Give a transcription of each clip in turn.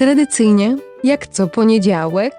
Tradycyjnie, jak co poniedziałek,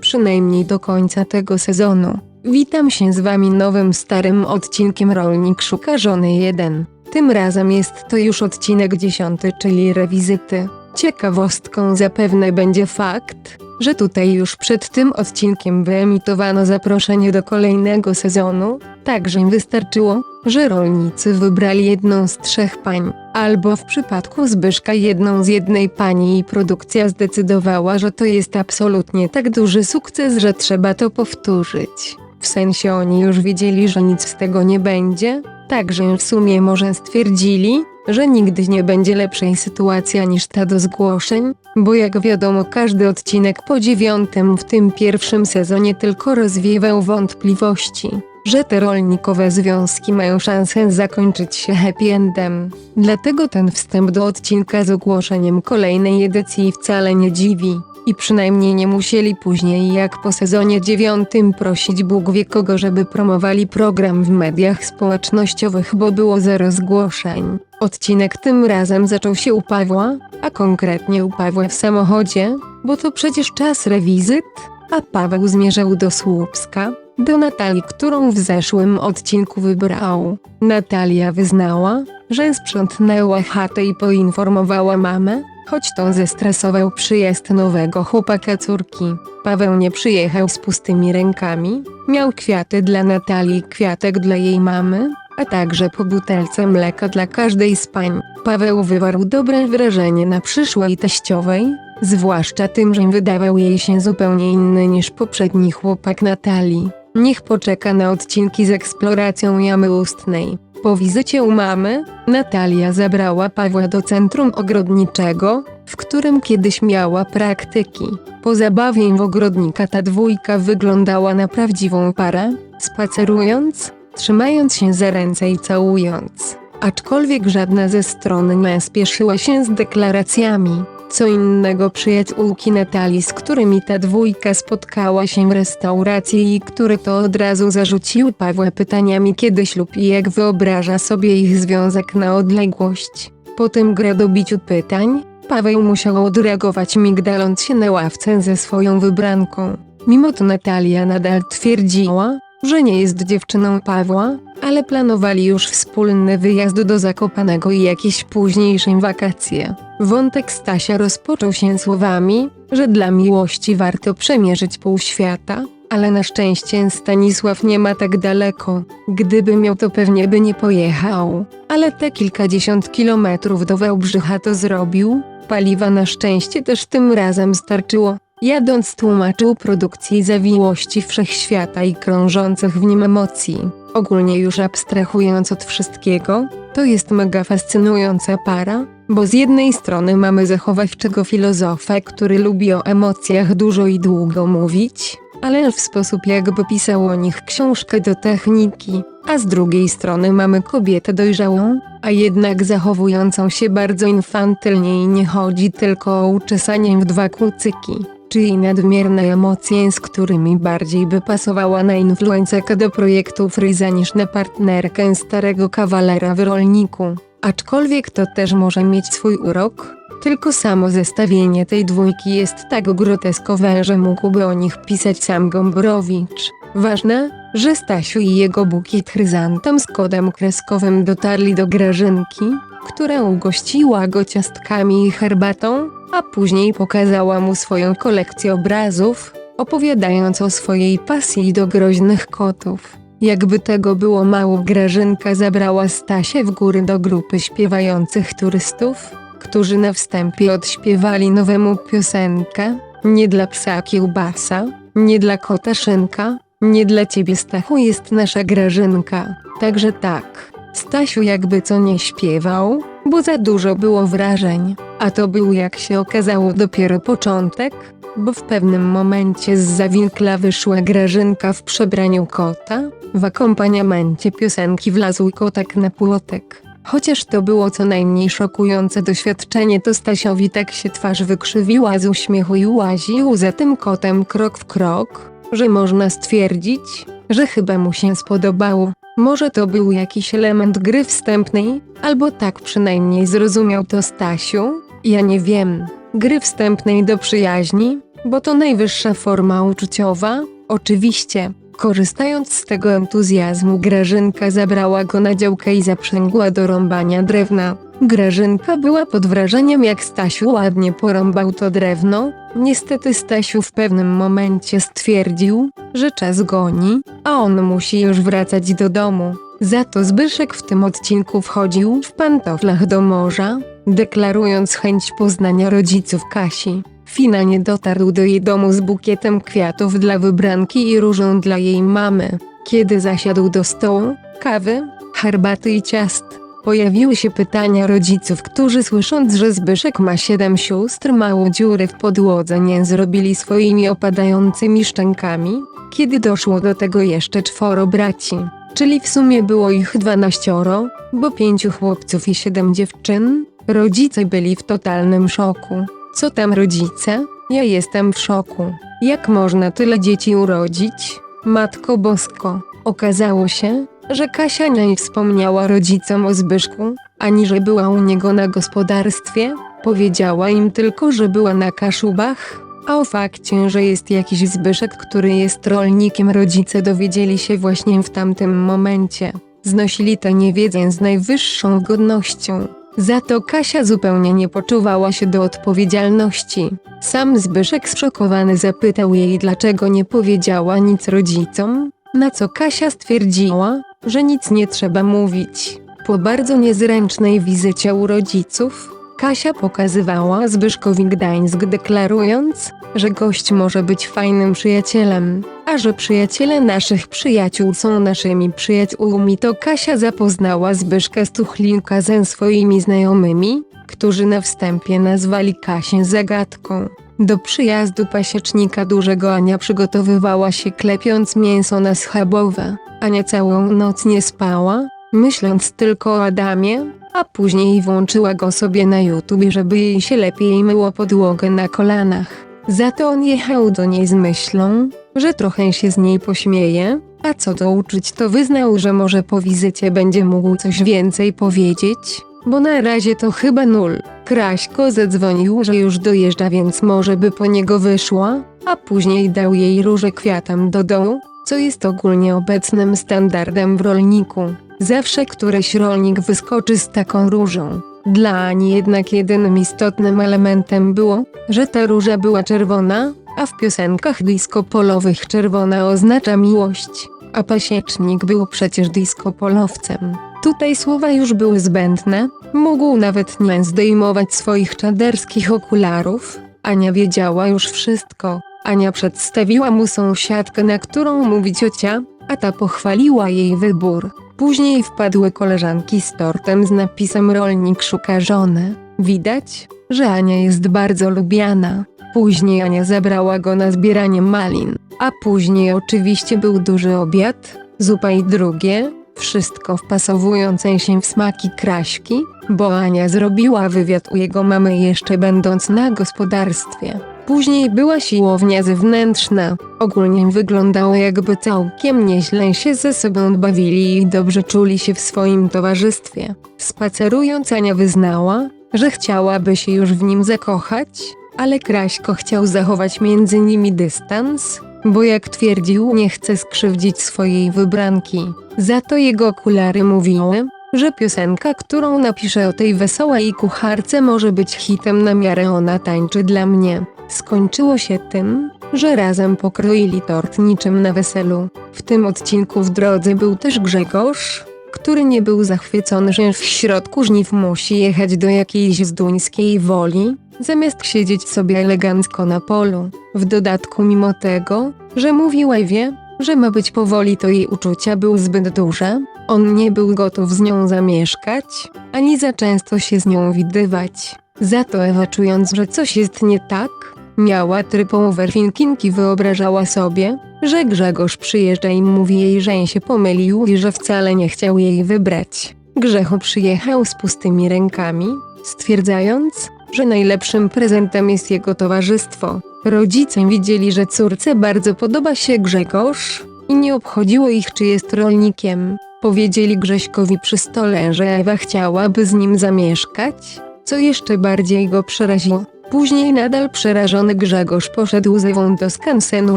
przynajmniej do końca tego sezonu, witam się z wami nowym starym odcinkiem Rolnik Szuka Żony 1. Tym razem jest to już odcinek dziesiąty, czyli rewizyty. Ciekawostką zapewne będzie fakt, że tutaj już przed tym odcinkiem wyemitowano zaproszenie do kolejnego sezonu, także wystarczyło, że rolnicy wybrali jedną z trzech pań, albo w przypadku Zbyszka jedną z jednej pani. I produkcja zdecydowała, że to jest absolutnie tak duży sukces, że trzeba to powtórzyć. W sensie oni już wiedzieli, że nic z tego nie będzie, także w sumie może stwierdzili, że nigdy nie będzie lepszej sytuacja niż ta do zgłoszeń, bo jak wiadomo każdy odcinek po dziewiątym w tym pierwszym sezonie tylko rozwiewał wątpliwości, że te rolnikowe związki mają szansę zakończyć się happy endem. Dlatego ten wstęp do odcinka z ogłoszeniem kolejnej edycji wcale nie dziwi. I przynajmniej nie musieli później jak po sezonie dziewiątym prosić Bóg wie kogo, żeby promowali program w mediach społecznościowych, bo było zero zgłoszeń. Odcinek tym razem zaczął się u Pawła, a konkretnie u Pawła w samochodzie, bo to przecież czas rewizyt, a Paweł zmierzał do Słupska, do Natalii, którą w zeszłym odcinku wybrał. Natalia wyznała, że sprzątnęła chatę i poinformowała mamę, choć to zestresował przyjazd nowego chłopaka córki. Paweł nie przyjechał z pustymi rękami, miał kwiaty dla Natalii, kwiatek dla jej mamy, a także po butelce mleka dla każdej z pań. Paweł wywarł dobre wrażenie na przyszłej teściowej, zwłaszcza tym, że wydawał jej się zupełnie inny niż poprzedni chłopak Natalii. Niech poczeka na odcinki z eksploracją jamy ustnej. Po wizycie u mamy, Natalia zabrała Pawła do centrum ogrodniczego, w którym kiedyś miała praktyki. Po zabawie w ogrodnika ta dwójka wyglądała na prawdziwą parę, spacerując, trzymając się za ręce i całując. Aczkolwiek żadna ze stron nie spieszyła się z deklaracjami. Co innego przyjaciółki Natalii, z którymi ta dwójka spotkała się w restauracji i które to od razu zarzuciły Pawła pytaniami kiedy ślub i jak wyobraża sobie ich związek na odległość. Po tym gradobiciu pytań, Paweł musiał odreagować migdaląc się na ławce ze swoją wybranką. Mimo to Natalia nadal twierdziła, że nie jest dziewczyną Pawła, ale planowali już wspólny wyjazd do Zakopanego i jakieś późniejsze wakacje. Wątek Stasia rozpoczął się słowami, że dla miłości warto przemierzyć pół świata, ale na szczęście Stanisław nie ma tak daleko. Gdyby miał to pewnie by nie pojechał, ale te kilkadziesiąt kilometrów do Wałbrzycha to zrobił. Paliwa na szczęście też tym razem starczyło. Jadąc tłumaczył produkcji zawiłości wszechświata i krążących w nim emocji. Ogólnie już abstrahując od wszystkiego, to jest mega fascynująca para, bo z jednej strony mamy zachowawczego filozofa, który lubi o emocjach dużo i długo mówić, ale w sposób jakby pisał o nich książkę do techniki, a z drugiej strony mamy kobietę dojrzałą, a jednak zachowującą się bardzo infantylnie i nie chodzi tylko o uczesanie w dwa kucyki czyli nadmierne emocje, z którymi bardziej by pasowała na influencerkę do projektu Fryza niż na partnerkę starego kawalera w rolniku. Aczkolwiek to też może mieć swój urok, tylko samo zestawienie tej dwójki jest tak groteskowe, że mógłby o nich pisać sam Gombrowicz. Ważne, że Stasiu i jego bukiet chryzantem z kodem kreskowym dotarli do Grażynki, która ugościła go ciastkami i herbatą, a później pokazała mu swoją kolekcję obrazów, opowiadając o swojej pasji do groźnych kotów. Jakby tego było mało, Grażynka zabrała Stasię w góry do grupy śpiewających turystów, którzy na wstępie odśpiewali nowemu piosenkę, nie dla psa kiełbasa, nie dla kota szynka, nie dla ciebie Stachu jest nasza Grażynka. Także tak, Stasiu jakby co nie śpiewał, bo za dużo było wrażeń, a to był jak się okazało dopiero początek, bo w pewnym momencie z zawinkla wyszła Grażynka w przebraniu kota, w akompaniamencie piosenki wlazł kotek na płotek. Chociaż to było co najmniej szokujące doświadczenie, to Stasiowi tak się twarz wykrzywiła z uśmiechu i łaził za tym kotem krok w krok, że można stwierdzić, że chyba mu się spodobało. Może to był jakiś element gry wstępnej, albo tak przynajmniej zrozumiał to Stasiu, ja nie wiem. Gry wstępnej do przyjaźni, bo to najwyższa forma uczuciowa, oczywiście. Korzystając z tego entuzjazmu, Grażynka zabrała go na działkę i zaprzęgła do rąbania drewna. Grażynka była pod wrażeniem, jak Stasiu ładnie porąbał to drewno. Niestety Stasiu w pewnym momencie stwierdził, że czas goni, a on musi już wracać do domu. Za to Zbyszek w tym odcinku wchodził w pantoflach do morza, deklarując chęć poznania rodziców Kasi. Finalnie dotarł do jej domu z bukietem kwiatów dla wybranki i różą dla jej mamy. Kiedy zasiadł do stołu, kawy, herbaty i ciast, pojawiły się pytania rodziców, którzy słysząc, że Zbyszek ma siedem sióstr, małą dziurę w podłodze nie zrobili swoimi opadającymi szczękami, kiedy doszło do tego jeszcze czworo braci. Czyli w sumie było ich dwanaścioro, bo pięciu chłopców i siedem dziewczyn. Rodzice byli w totalnym szoku. Co tam rodzice? Ja jestem w szoku. Jak można tyle dzieci urodzić? Matko Bosko. Okazało się, że Kasia nie wspomniała rodzicom o Zbyszku, ani że była u niego na gospodarstwie. Powiedziała im tylko, że była na Kaszubach, a o fakcie, że jest jakiś Zbyszek, który jest rolnikiem rodzice dowiedzieli się właśnie w tamtym momencie. Znosili tę niewiedzę z najwyższą godnością. Za to Kasia zupełnie nie poczuwała się do odpowiedzialności. Sam Zbyszek zszokowany zapytał jej, dlaczego nie powiedziała nic rodzicom, na co Kasia stwierdziła, że nic nie trzeba mówić. Po bardzo niezręcznej wizycie u rodziców, Kasia pokazywała Zbyszkowi Gdańsk deklarując, że gość może być fajnym przyjacielem, a że przyjaciele naszych przyjaciół są naszymi przyjaciółmi to Kasia zapoznała Zbyszka Stuchlinka ze swoimi znajomymi, którzy na wstępie nazwali Kasię zagadką. Do przyjazdu pasiecznika dużego Ania przygotowywała się klepiąc mięso na schabowe. Ania całą noc nie spała, myśląc tylko o Adamie, a później włączyła go sobie na YouTube, żeby jej się lepiej myło podłogę na kolanach. Za to on jechał do niej z myślą, że trochę się z niej pośmieje, a co do uczuć to wyznał, że może po wizycie będzie mógł coś więcej powiedzieć, bo na razie to chyba nul. Kraśko zadzwonił, że już dojeżdża, więc może by po niego wyszła, a później dał jej róże kwiatem do dołu, co jest ogólnie obecnym standardem w rolniku. Zawsze któryś rolnik wyskoczy z taką różą. Dla Ani jednak jedynym istotnym elementem było, że ta róża była czerwona, a w piosenkach disco polowych czerwona oznacza miłość, a pasiecznik był przecież disco polowcem. Tutaj słowa już były zbędne, mógł nawet nie zdejmować swoich czaderskich okularów. Ania wiedziała już wszystko. Ania przedstawiła mu sąsiadkę, na którą mówi ciocia, a ta pochwaliła jej wybór. Później wpadły koleżanki z tortem z napisem Rolnik szuka żony. Widać, że Ania jest bardzo lubiana. Później Ania zabrała go na zbieranie malin, a później oczywiście był duży obiad, zupa i drugie, wszystko wpasowujące się w smaki kraśki, bo Ania zrobiła wywiad u jego mamy jeszcze będąc na gospodarstwie. Później była siłownia zewnętrzna. Ogólnie wyglądało jakby całkiem nieźle się ze sobą bawili i dobrze czuli się w swoim towarzystwie. Spacerując Ania wyznała, że chciałaby się już w nim zakochać, ale Kraśko chciał zachować między nimi dystans, bo jak twierdził nie chce skrzywdzić swojej wybranki. Za to jego okulary mówiły, że piosenka, którą napisze o tej wesołej kucharce może być hitem na miarę ona tańczy dla mnie. Skończyło się tym, że razem pokroili tort niczym na weselu. W tym odcinku w drodze był też Grzegorz, który nie był zachwycony, że w środku żniw musi jechać do jakiejś zduńskiej woli, zamiast siedzieć sobie elegancko na polu. W dodatku mimo tego, że mówił Ewie, że ma być powoli, to jej uczucia były zbyt duże, on nie był gotów z nią zamieszkać, ani za często się z nią widywać. Za to Ewa czując, że coś jest nie tak, miała trypą overthinking i wyobrażała sobie, że Grzegorz przyjeżdża i mówi jej, że się pomylił i że wcale nie chciał jej wybrać. Grzechu przyjechał z pustymi rękami, stwierdzając, że najlepszym prezentem jest jego towarzystwo. Rodzice widzieli, że córce bardzo podoba się Grzegorz i nie obchodziło ich, czy jest rolnikiem. Powiedzieli Grześkowi przy stole, że Ewa chciałaby z nim zamieszkać, co jeszcze bardziej go przeraziło. Później nadal przerażony Grzegorz poszedł z Ewą do skansenu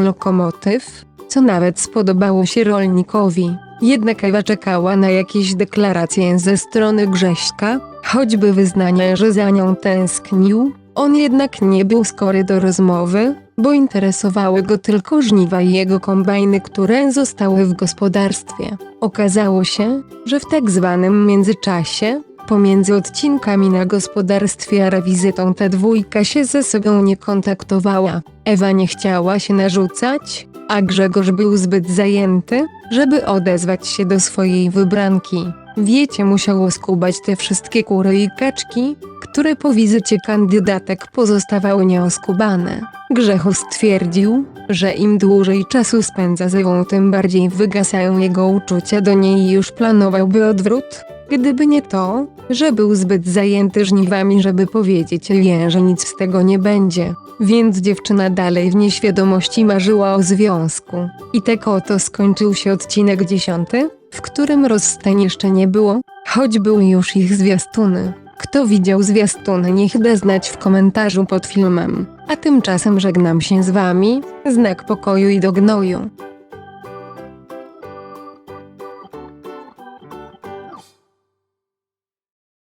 lokomotyw, co nawet spodobało się rolnikowi. Jednak Ewa czekała na jakieś deklaracje ze strony Grześka, choćby wyznanie, że za nią tęsknił. On jednak nie był skory do rozmowy, bo interesowały go tylko żniwa i jego kombajny, które zostały w gospodarstwie. Okazało się, że w tak zwanym międzyczasie, pomiędzy odcinkami na gospodarstwie a rewizytą ta dwójka się ze sobą nie kontaktowała. Ewa nie chciała się narzucać, a Grzegorz był zbyt zajęty, żeby odezwać się do swojej wybranki. Wiecie, musiało skubać te wszystkie kury i kaczki, które po wizycie kandydatek pozostawały nieoskubane. Grzechu stwierdził, że im dłużej czasu spędza z Ewą, tym bardziej wygasają jego uczucia do niej i już planowałby odwrót, gdyby nie to, że był zbyt zajęty żniwami, żeby powiedzieć Ewie, że nic z tego nie będzie. Więc dziewczyna dalej w nieświadomości marzyła o związku. I tak oto skończył się odcinek dziesiąty, w którym rozstań jeszcze nie było, choć były już ich zwiastuny. Kto widział zwiastuny, niech da znać w komentarzu pod filmem. A tymczasem żegnam się z wami, znak pokoju i do gnoju.